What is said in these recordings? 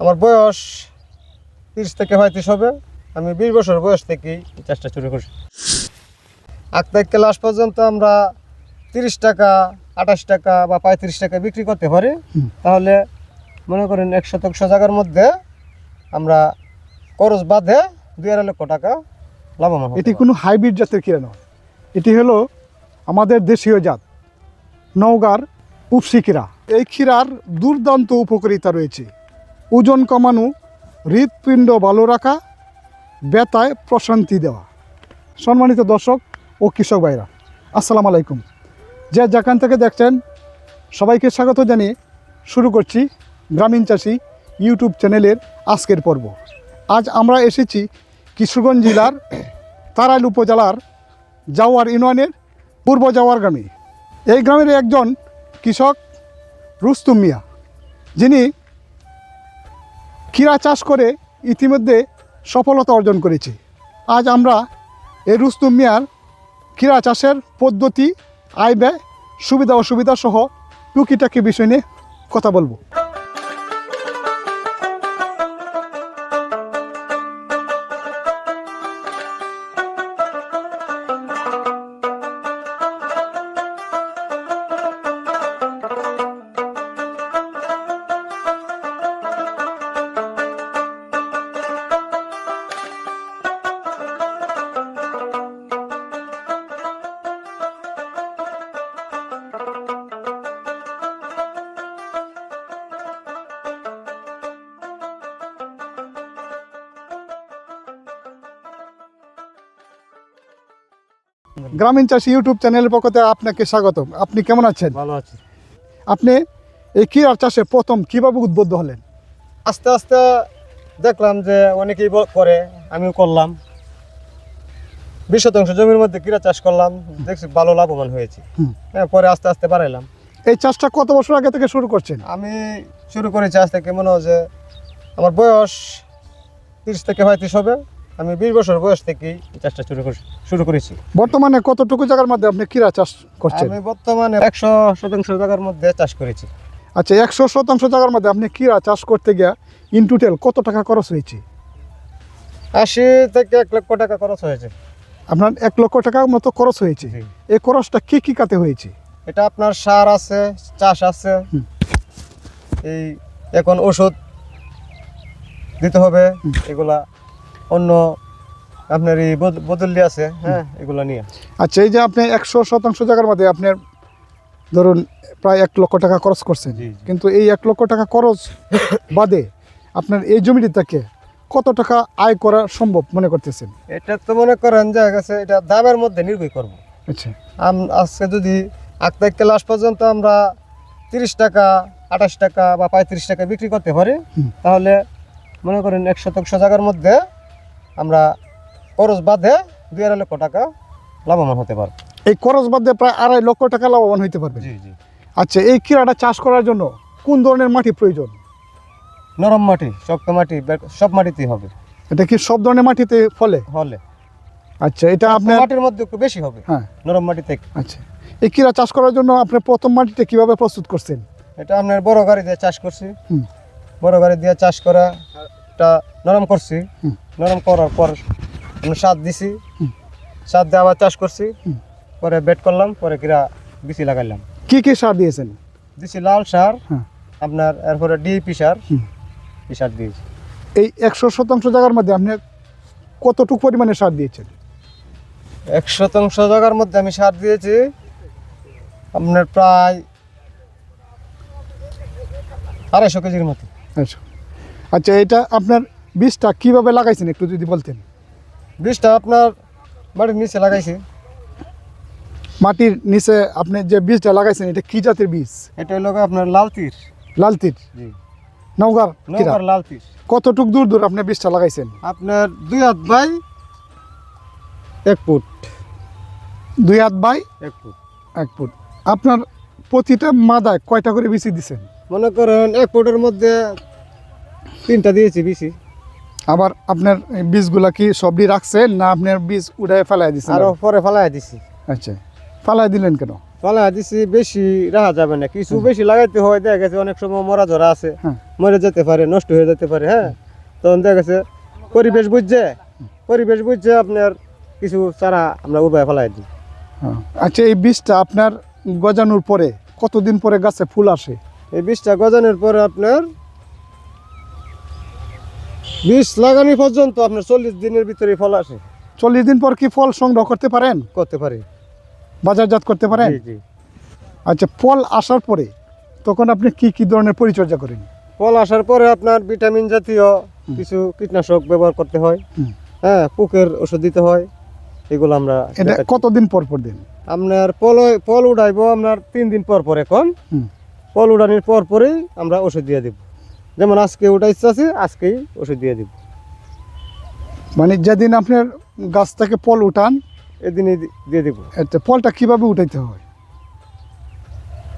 আমার বয়স তিরিশ থেকে পঁয়ত্রিশ হবে। আমি বিশ বছর বয়স থেকেই এই চাষটা শুরু করছি আখ থেকে লাস্ট পর্যন্ত আমরা তিরিশ টাকা আঠাশ টাকা বা পঁয়ত্রিশ টাকা বিক্রি করতে পারি। তাহলে মনে করেন এক শতক জায়গার মধ্যে আমরা খরচ বাদে দুই আড়াই লক্ষ টাকা লাভবান এটি কোনো হাইব্রিড জাতের ক্ষীরা নয়। এটি হলো আমাদের দেশীয় জাত নওগাঁর উপসি ক্ষীরা এই ক্ষীরার দুর্দান্ত উপকারিতা রয়েছে। ওজন কমানো, হৃৎপিণ্ড ভালো রাখা, ব্যথায় প্রশান্তি দেওয়া। সম্মানিত দর্শক ও কৃষক ভাইরা, আসসালামু আলাইকুম। যে যেখান থেকে দেখছেন, সবাইকে স্বাগত জানিয়ে শুরু করছি গ্রামীণ চাষি ইউটিউব চ্যানেলের আজকের পর্ব। আজ আমরা এসেছি কিশোরগঞ্জ জেলার তারাইল উপজেলার জাওয়ার ইউনিয়নের পূর্ব জাওয়ার গ্রামে। এই গ্রামের একজন কৃষক রুস্তুম মিয়া, যিনি ক্ষীরা চাষ করে ইতিমধ্যে সফলতা অর্জন করেছি। আজ আমরা এই রুস্তুম মিয়ার ক্ষীরা চাষের পদ্ধতি, আয় ব্যয়, সুবিধা, অসুবিধা সহ টুকিটাকি বিষয় নিয়ে কথা বলব। গ্রামীণ চাষি ইউটিউব চ্যানেলের পক্ষ থেকে আপনাকে স্বাগতম। আপনি কেমন আছেন? ভালো আছি। আপনি এই ক্ষীরার চাষে প্রথম কীভাবে উদ্বুদ্ধ হলেন? আস্তে আস্তে দেখলাম যে অনেকেই করে আমিও করলাম। বিশ শতাংশ জমির মধ্যে কিরা চাষ করলাম দেখছি ভালো লাভবান হয়েছি। হ্যাঁ পরে আস্তে আস্তে বাড়াইলাম। এই চাষটা কত বছর আগে থেকে শুরু করছেন? আমি শুরু করেছি আজ থেকে মনে হয় যে আমার বয়স তিরিশ থেকে পঁয়ত্রিশ হবে। আমি বিশ বছর বয়স থেকেই এই চাষটা শুরু করেছি শুরু করেছি। বর্তমানে কতটুকু জায়গার মধ্যে আপনি ক্ষীরা চাষ করছেন? আমি বর্তমানে একশো শতাংশ জায়গার মধ্যে চাষ করেছি। আচ্ছা একশো শতাংশ জায়গার মধ্যে আপনি ক্ষীরা চাষ করতে গিয়ে ইন টোটাল কত টাকা খরচ হয়েছে? আশি থেকে এক লক্ষ টাকা খরচ হয়েছে। আপনার এক লক্ষ টাকার মতো খরচ হয়েছে। এই খরচটা কি কি কাতে হয়েছে? এটা আপনার সার আছে চাষ আছে। এই এখন ওষুধ দিতে হবে এগুলা অন্য আপনার এই বদ- বদলি আছে হ্যাঁ এগুলা নিয়ে। আচ্ছা এই যে আপনি একশো শতাংশ জায়গার মধ্যে আপনার ধরুন প্রায় এক লক্ষ টাকা খরচ করছেন। কিন্তু এই এক লক্ষ টাকা খরচ বাদে আপনার এই জমিটি থেকে কত টাকা আয় করা সম্ভব মনে করতেছেন? এটা তো মনে করেন যে গেছে এটা দামের মধ্যে নির্ভর করব। আচ্ছা। আজকে যদি আট থেকে লাস্ট পর্যন্ত আমরা তিরিশ টাকা আঠাশ টাকা বা পঁয়ত্রিশ টাকা বিক্রি করতে পারি তাহলে মনে করেন এক শতাংশ জায়গার মধ্যে আমরা খরচ বাদে দুই আড়াই লক্ষ টাকা লাভবান হতে পারব। এই খরচ বাদে প্রায় আড়াই লক্ষ টাকা লাভবান হইতে পারবে? জি জি। আচ্ছা এই ক্ষীরাটা চাষ করার জন্য কোন ধরনের মাটি প্রয়োজন? নরম মাটি শক্ত মাটি সব মাটিতেই হবে। এটা কি সব ধরনের মাটিতে ফলে? ফলে। আচ্ছা এটা আপনার মাটির মধ্যে একটু বেশি হবে। হ্যাঁ। নরম মাটিতে আচ্ছা এই ক্ষীরা চাষ করার জন্য আপনি প্রথম মাটিতে কীভাবে প্রস্তুত করছেন? এটা আপনার বড় গাড়ি দিয়ে চাষ করছি। বড় গাড়ি দিয়ে চাষ করা। এটা নরম করছি। নরম করার পর আমরা সার দিছি। সার দিয়ে আবার চাষ করছি। পরে বেড করলাম পরে কিরা বিচি লাগাইলাম। কি কি সার দিয়েছেন? দিছি লাল সার হ্যাঁ। আপনার এরপরে ডিএপি সার। এই সার দিয়েছি। এই একশো শতাংশ জায়গার মধ্যে আপনি কতটুকু পরিমাণে সার দিয়েছেন? এক শতাংশ জায়গার মধ্যে আমি সার দিয়েছি। আপনার প্রায় আড়াইশো কেজির মতো। আচ্ছা আচ্ছা এটা আপনার বীজটা কীভাবে লাগাইছেন একটু যদি বলতেন? বীজটা আপনার বাড়ির নিচে লাগাইছি। মাটির নিচে আপনি যে বীজটা লাগাইছেন এটা কি জাতের বীজ? এটা হলো আপনার লাল তীর। লাল তীর? জি। নওগাঁর ক্ষীরা নৌকার লাল তীর। কতটুক দূর দূর আপনি বীজটা লাগাইছেন? আপনার দুই হাত বাই এক ফুট। দুই হাত বাই এক ফুট। এক ফুট। আপনার প্রতিটা মাদায় কয়টা করে বিচি দিছেন? মনে করেন এক ফুটের মধ্যে তিনটা দিয়েছি বেশি। আবার আপনার বীজগুলা কি সবই রাখছেন না আপনার বীজ উড়ায় ফেলাই দিচ্ছেন আরও পরে ফেলাই দিছি। আচ্ছা। ফালাই দিলেন কেন? পালা দিছি বেশি রাখা যাবে না। কিছু বেশি লাগাইতে হয় দেখা গেছে অনেক সময় মরা ধরা আছে হ্যাঁ। মরে যেতে পারে নষ্ট হয়ে যেতে পারে হ্যাঁ? তখন দেখা গেছে পরিবেশ বুঝছে পরিবেশ বুঝছে আপনার কিছু চারা আমরা উপায় ফেলাই দিই। হ্যাঁ। আচ্ছা এই বীজটা আপনার গজানোর পরে কতদিন পরে গাছে ফুল আসে? এই বীজটা গজানোর পরে আপনার বীজ লাগানো পর্যন্ত আপনার চল্লিশ দিনের ভিতরে ফল আসে। চল্লিশ দিন পর কি ফল সংগ্রহ করতে পারেন? করতে পারি। বাজারজাত করতে পারেন? জি আচ্ছা ফল আসার পরে তখন আপনি কি কি ধরনের পরিচর্যা করেন? ফল আসার পরে আপনার ভিটামিন জাতীয় কিছু কীটনাশক ব্যবহার করতে হয়। হ্যাঁ পোকের ওষুধ দিতে হয়। এগুলো আমরা এটা কতদিন পর পর দিন? আপনার ফল ফল উঠাইবো আপনার তিন দিন পর পর এখন। হুম। ফল উঠানোর পর পরেই আমরা ওষুধ দিয়ে দিব। যেমন আজকে উঠাইতে আছে আজকেই ওষুধ দিয়ে দিব। মানে যেদিন আপনার গাছ থেকে ফল উঠান এদিনই দিয়ে দিব। এতে ফলটা কীভাবে উঠাইতে হয়?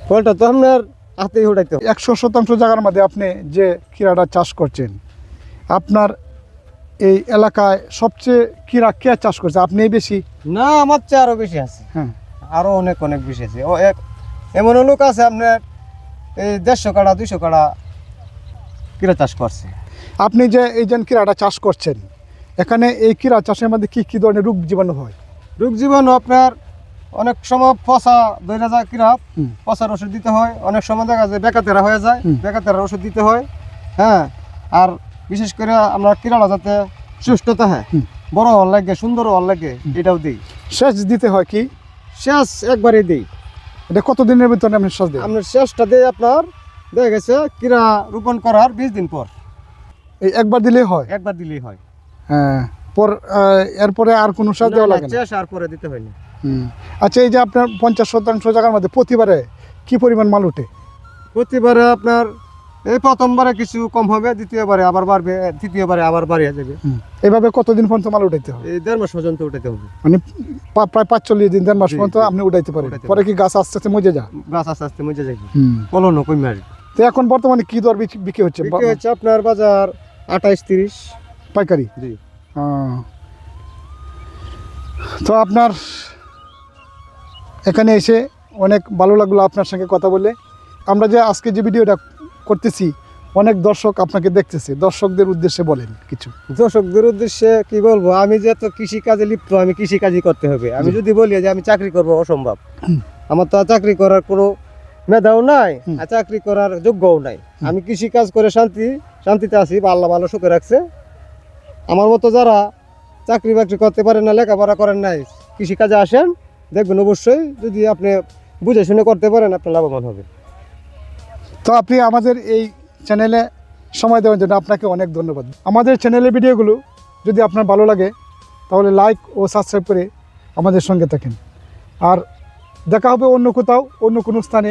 ফলটা তো আপনার হাতেই উঠাইতে হবে। একশো শতাংশ জায়গার মধ্যে আপনি যে ক্ষীরাটা চাষ করছেন আপনার এই এলাকায় সবচেয়ে ক্ষীরা কে চাষ করছে? আপনি বেশি? না আমার চেয়ে আরও বেশি আছে। হ্যাঁ। আরও অনেক অনেক বেশি আছে। ও এক এমন লোক আছে আপনার এই দেড়শো কাড়া দুইশো কাড়া কিরা চাষ করছে? আপনি যে এই যে ক্ষীরাটা চাষ করছেন এখানে এই ক্ষীরা চাষের মধ্যে কি কি ধরনের রোগ জীবাণু হয়? রোগ জীবাণু আপনার অনেক সময় পচা দইরা যায় কিরা পচার ওষুধ দিতে হয়। অনেক সময় দেখা যায় বেকাতেরা হয়ে যায়। বেকাতেরা ওষুধ দিতে হয় হ্যাঁ। আর বিশেষ করে আমরা কিরালা যাতে সুস্থতা হ্যাঁ। বড় হওয়ার লাগে সুন্দর হওয়ার লাগে এটাও দিই। শেষ দিতে হয় কি? শেষ একবারে দিই। এটা কত দিনের ভিতরে আপনি শেষ দেন? আপনার শেষটা দিয়ে আপনার দেখা গেছে কিরা রোপণ করার বিশ দিন পর। এই একবার দিলেই হয়? একবার দিলেই হয়। হ্যাঁ পর এরপরে আর কোনো সার দেওয়া লাগে না? আর পরে দিতে হয় না আচ্ছা এই যে আপনার পঞ্চাশ শতাংশ জায়গার মধ্যে প্রতিবারে কি পরিমাণ মাল উঠে প্রতিবারে আপনার এই প্রথমবারে কিছু কম হবে দ্বিতীয়বারে আবার বাড়বে তৃতীয়বারে আবার বাড়িয়ে যাবে। এইভাবে কতদিন পর্যন্ত মাল উঠাইতে এই দেড় মাস পর্যন্ত উঠাতে হবে। মানে প্রায় পাঁচচল্লিশ দিন দেড় মাস পর্যন্ত আপনি উঠাইতে পারেন। পরে কি গাছ আস্তে আস্তে মজে যা গাছ আস্তে আস্তে মজে যাবে ফলনও কমে আসবে। তো এখন বর্তমানে কি দর বিক্রি হচ্ছে? বিক্রি হচ্ছে আপনার বাজার আঠাইশ তিরিশ। পাইকারি? জি। তো আপনার এখানে এসে অনেক ভালো লাগল আপনার সঙ্গে কথা বলে। আমরা যে আজকে যে ভিডিওটা করতেছি অনেক দর্শক আপনাকে দেখতেছে। দর্শকদের উদ্দেশ্যে বলেন কিছু। দর্শকদের উদ্দেশ্যে কি বলব আমি যে তো কৃষি কাজে লিপ্ত আমি কৃষি কাজই করতে হবে। আমি যদি বলি যে আমি চাকরি করব অসম্ভব। আমার তো চাকরি করার কোনো মেধাও নাই। আর চাকরি করার যোগ্যও নাই। আমি কৃষি কাজ করে শান্তি শান্তিতে আছি বা আল্লাহ ভালো সুখে রাখছে। আমার মতো যারা চাকরি বাকরি করতে পারেন না লেখাপড়া করেন নাই কৃষি কাজে আসেন দেখবেন অবশ্যই যদি আপনি বুঝে শুনে করতে পারেন আপনি লাভবান হবে। তো আপনি আমাদের এই চ্যানেলে সময় দেওয়ার জন্য আপনাকে অনেক ধন্যবাদ। আমাদের চ্যানেলের ভিডিওগুলো যদি আপনার ভালো লাগে তাহলে লাইক ও সাবস্ক্রাইব করে আমাদের সঙ্গে থাকেন। আর দেখা হবে অন্য কোথাও অন্য কোনো স্থানে।